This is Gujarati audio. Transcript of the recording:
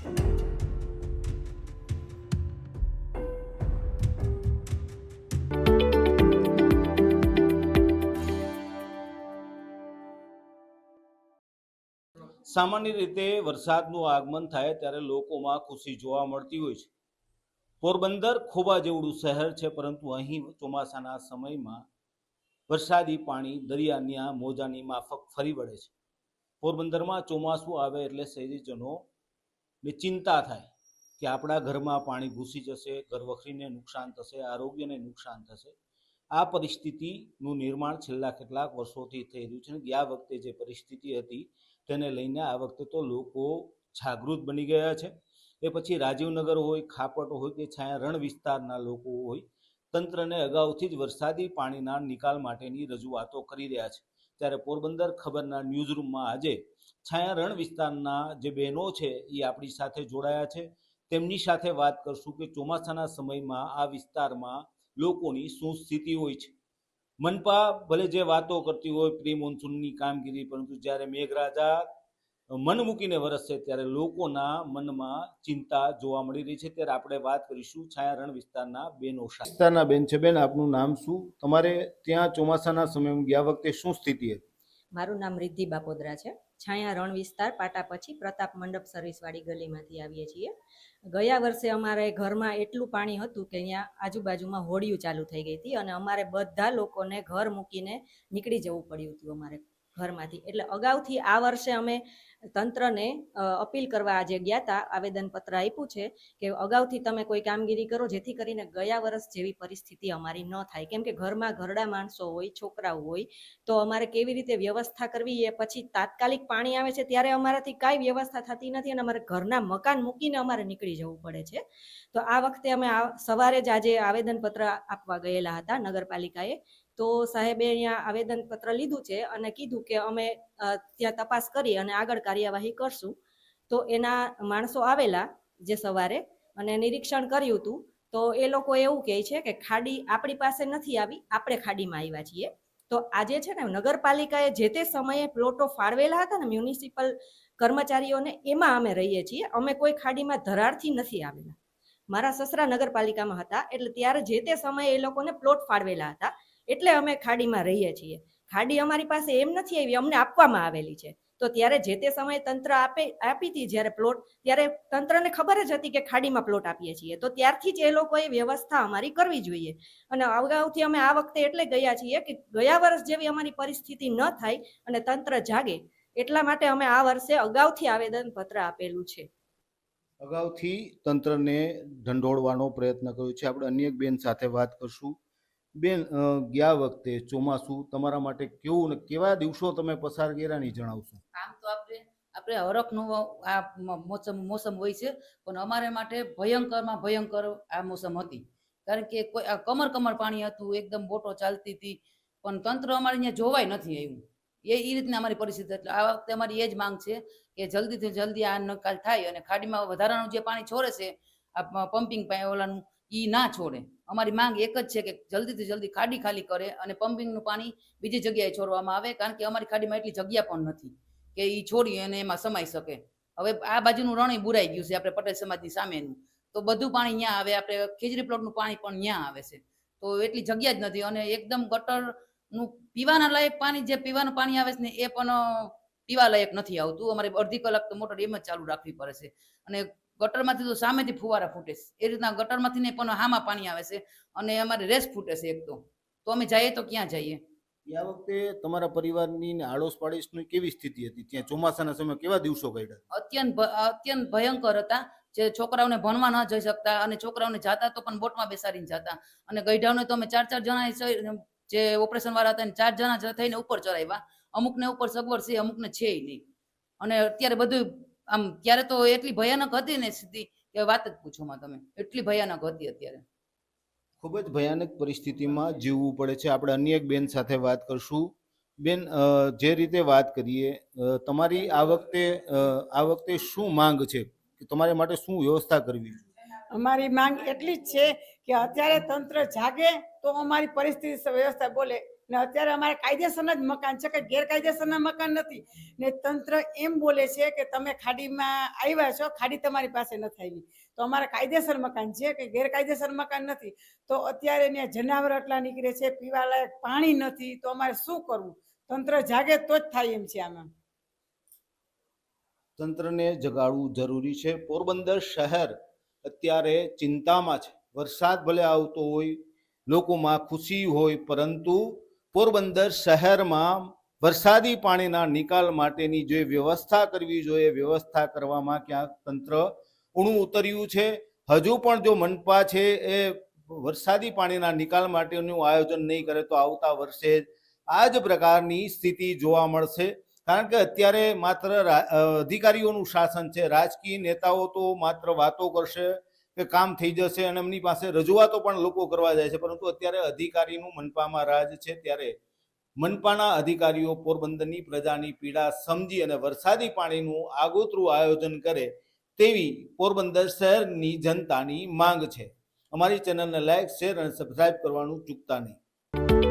સામાન્ય રીતે વરસાદનું આગમન થાય ત્યારે લોકોમાં ખુશી જોવા મળતી હોય છે. પોરબંદર ખોબા જેવડું શહેર છે, પરંતુ અહીં ચોમાસાના સમયમાં વરસાદી પાણી દરિયાની મોજાની માફક ફરી વળે છે. પોરબંદરમાં ચોમાસું આવે એટલે શહેરીજનો શહેરીજનોને ચિંતા થાય કે આપણા ઘરમાં પાણી ઘૂસી જશે ઘરવખરીને નુકસાન થશે, આરોગ્યને નુકસાન થશે. આ પરિસ્થિતિનું નિર્માણ છેલ્લા કેટલાક વર્ષોથી થઈ રહ્યું છે ગયા વખતે જે પરિસ્થિતિ હતી તેને લઈને આ વખતે તો લોકો જાગૃત બની ગયા છે. એ પછી રાજીવનગર હોય, ખાપટ હોય કે છાયા રણ વિસ્તારના લોકો હોય, તંત્રને અગાઉથી જ વરસાદી પાણીના નિકાલ માટેની રજૂઆતો કરી રહ્યા છે. ત્યારે પોરબંદર ખબરના ન્યૂઝરૂમમાં આજે છાયા વિસ્તારના જે બહેનો છે એ આપણી સાથે જોડાયા છે. તેમની સાથે વાત કરશું કે ચોમાસાના સમયમાં આ વિસ્તારમાં લોકોની શું સ્થિતિ હોય છે. મનપા ભલે જે વાતો કરતી હોય પ્રી મોન્સૂનની કામગીરી, પરંતુ જ્યારે મેઘરાજા મન મૂકીને વરસશે ત્યારે લોકોના મનમાં ચિંતા જોવા મળી રહી છે. ત્યારે આપણે વાત કરીશું છાયારણ રણ વિસ્તારના બેનો વિસ્તારના બેન છે. બેન આપનું નામ શું? તમારે ત્યાં ચોમાસાના સમયમાં ગયા વખતે શું સ્થિતિ હતી? મારું નામ રિદ્ધિ બાપોદરા છે. છાયા રણ વિસ્તાર પાટા પછી પ્રતાપ મંડપ સર્વિસવાળી ગલીમાંથી આવીએ છીએ. ગયા વર્ષે અમારે ઘરમાં એટલું પાણી હતું કે અહીંયા આજુબાજુમાં હોડીઓ ચાલુ થઈ ગઈ હતી અને અમારે બધા લોકોને ઘર મૂકીને નીકળી જવું પડ્યું હતું અમારે. ઘરમાંથી. એટલે અગાઉથી આ વર્ષે અમે તંત્રને અપીલ કરવા આજે ગયા હતા આવેદનપત્ર આપ્યું છે કે અગાઉથી તમે કોઈ કામગીરી કરો જેથી કરીને ગયા વર્ષ જેવી પરિસ્થિતિ અમારી ન થાય. કેમ કે ઘરમાં ઘરડા માણસો હોય, છોકરાઓ હોય, તો અમારે કેવી રીતે વ્યવસ્થા કરવી એ પછી તાત્કાલિક પાણી આવે છે ત્યારે અમારાથી કાંઈ વ્યવસ્થા થતી નથી અને અમારે ઘરના મકાન મૂકીને અમારે નીકળી જવું પડે છે. તો આ વખતે અમે સવારે જ આજે આવેદનપત્ર આપવા ગયેલા હતા નગરપાલિકાએ. તો સાહેબે અહીંયા આવેદનપત્ર લીધું છે અને કીધું કે અમે ત્યાં તપાસ કરી અને આગળ કાર્યવાહી કરશું. તો એના માણસો આવેલા જે સવારે અને નિરીક્ષણ કર્યું હતું, તો એ લોકો એવું કહે છે કે ખાડી આપણી પાસે નથી આવી, આપણે ખાડીમાં આવ્યા છીએ. તો આજે છે ને નગરપાલિકાએ જે તે સમયે પ્લોટો ફાળવેલા હતા ને મ્યુનિસિપલ કર્મચારીઓને, એમાં અમે રહીએ છીએ. અમે કોઈ ખાડીમાં ધરારથી નથી આવેલા. મારા સસરા નગરપાલિકામાં હતા, એટલે ત્યારે જે તે સમયે એ લોકોને પ્લોટ ફાળવેલા હતા એટલે અમે ખાડીમાં રહીએ છીએ. ખાડી અમારી પાસે એમ નથી આવી, અમને આપવામાં આવેલી છે. તો ત્યારે જે તે સમયે તંત્ર આપે, આપી હતી જ્યારે પ્લોટ, ત્યારે તંત્રને ખબર જ હતી કે ખાડીમાં પ્લોટ આપીએ છીએ. તો ત્યારથી જ એ લોકોએ વ્યવસ્થા અમારી કરવી જોઈએ. અને અગાઉથી અમે આ વખતે એટલે ગયા છીએ કે ગયા વર્ષ જેવી અમારી પરિસ્થિતિ ન થાય અને તંત્ર જાગે. એટલા માટે અમે આ વર્ષે અગાઉથી આવેદન પત્ર આપેલું છે. અગાઉથી તંત્રને ઢંઢોળવાનો પ્રયત્ન કર્યો છે. આપણે અન્ય એક બેન સાથે વાત કરશું. બેન ગયા વખતે ચોમાસું તમારા માટે કેવું ને કેવા દિવસો તમે પસાર કર્યા ની જણાવશો? આમ તો આપણે આપણે હરખનું આ મોસમ મોસમ હોય છે, પણ અમારે માટે ભયંકરમાં ભયંકર આ મોસમ હતી. કારણ કે કોઈ કમર કમર પાણી હતું, એકદમ બોટો ચાલતી હતી, પણ તંત્ર અમારે અહીંયા જોવાય નથી આવ્યું. એ એ રીતના અમારી પરિસ્થિતિ એટલે આ વખતે અમારી એ જ માંગ છે કે જલ્દીથી જલ્દી આ નિકાલ થાય અને ખાડીમાં વધારાનું જે પાણી છોડે છે, આ પમ્પિંગ ઓલાનું એ ના છોડે. અમારી માંગ એક જ છે કે જલ્દીથી જલ્દી ખાડી ખાલી કરે અને પમ્પિંગનું પાણી બીજી જગ્યાએ છોડવામાં આવે, કારણ કે અમારી ખાડીમાં એટલી જગ્યા પણ નથી કે એ છોડી અને એમાં સમાઈ શકે. હવે આ બાજુનું રણય બુરાઈ ગયું છે આપણે પટેલ સમાજની સામેનું. તો બધું પાણી ત્યાં આવે, આપણે ખીજરી પ્લોટનું પાણી પણ ત્યાં આવે છે. તો એટલી જગ્યા જ નથી અને એકદમ ગટરનું પીવાના લાયક પાણી, જે પીવાનું પાણી આવે છે ને એ પણ પીવા લાયક નથી આવતું. અમારે અડધી કલાક તો મોટર એમ જ ચાલુ રાખવી પડે છે. અને ગટરમાંથી તો સામેથી ફુવારા ફૂટે છે. એ રીતના ગટરમાંથી નહીં પણ હામાં પાણી આવે છે અને અમારે રેસ ફૂટે છે એક તો. તો અમે જઈએ તો ક્યાં જઈએ? આ વખતે તમારા પરિવારની ને આડોશ પાડોશની કેવી સ્થિતિ હતી? ત્યાં ચોમાસાના સમય કેવા દિવસો કાઢ્યા? અત્યંત અત્યંત ભયંકર હતા. જે છોકરાઓને ભણવા ન જઈ શકતા અને છોકરાઓને જાતા તો પણ બોટમાં બેસાડીને જતા. અને ગઈઢાઓને તો અમે ચાર ચાર જણા જે ઓપરેશન વાળા હતા ચાર જણા થઈને ઉપર ચડાવ્યા. અમુકને ઉપર સગવડ છે અમુકને છે નહીં. અને અત્યારે બધું આમ ત્યારે તો એટલી ભયાનક હતી ને સ્થિતિ કે વાત જ પૂછો માં તમે. એટલી ભયાનક હતી અત્યારે. ખૂબ જ ભયાનક પરિસ્થિતિમાં જીવવું પડે છે. આપણે અન્ય એક બેન સાથે વાત કરશું. બેન જે રીતે વાત કરીએ તમારી આ વખતે આ વખતે શું માંગ છે? કે તમારે માટે શું વ્યવસ્થા કરવી? અમારી માંગ એટલી જ છે કે અત્યારે તંત્ર જાગે તો અમારી પરિસ્થિતિ વ્યવસ્થા બોલે. ને અત્યારે અમારે કાયદેસરના જ મકાન છે કે ગેરકાયદેસરના મકાન નથી. ને તંત્ર એમ બોલે છે કે તમે ખાડીમાં આવ્યા છો, ખાડી તમારી પાસે નથી આવી. તો અમારે કાયદેસર મકાન છે કે ગેરકાયદેસર મકાન નથી. તો અત્યારે ત્યાં જનાવર એટલા નીકળે છે, પીવાલાયક પાણી નથી, તો અમારે શું કરવું? તંત્ર જાગે તો જ થાય એમ છે આમાં. તંત્રને જગાડવું જરૂરી છે. પોરબંદર શહેર અત્યારે ચિંતામાં છે. વરસાદ ભલે આવતો હોય, લોકોમાં ખુશી હોય, પરંતુ પોરબંદર શહેરમાં વરસાદી પાણીના નિકાલ માટેની જે વ્યવસ્થા કરવી જોઈએ વ્યવસ્થા કરવામાં ક્યાંક તંત્ર ઊણું ઉતર્યું છે. હજુ પણ જો મનપા છે, એ વરસાદી પાણીના નિકાલ માટેનું આયોજન નહીં કરે તો આવતા વર્ષે આ જ પ્રકારની સ્થિતિ જોવા મળશે. કારણ કે અત્યારે માત્ર અધિકારીઓનું શાસન છે. રાજકીય નેતાઓ તો માત્ર વાતો કરશે કે કામ થઈ જશે અને એમની પાસે રજૂઆતો પણ લોકો કરવા જાય છે. પરંતુ અત્યારે અધિકારીનું મનપામાં રાજ છે. ત્યારે મનપાના અધિકારીઓ પોરબંદરની પ્રજાની પીડા સમજી અને વરસાદી પાણીનું આગોતરું આયોજન કરે તેવી પોરબંદર શહેરની જનતાની માંગ છે. અમારી ચેનલને લાઈક, શેર અને સબસ્ક્રાઈબ કરવાનું ચૂકતા નહીં.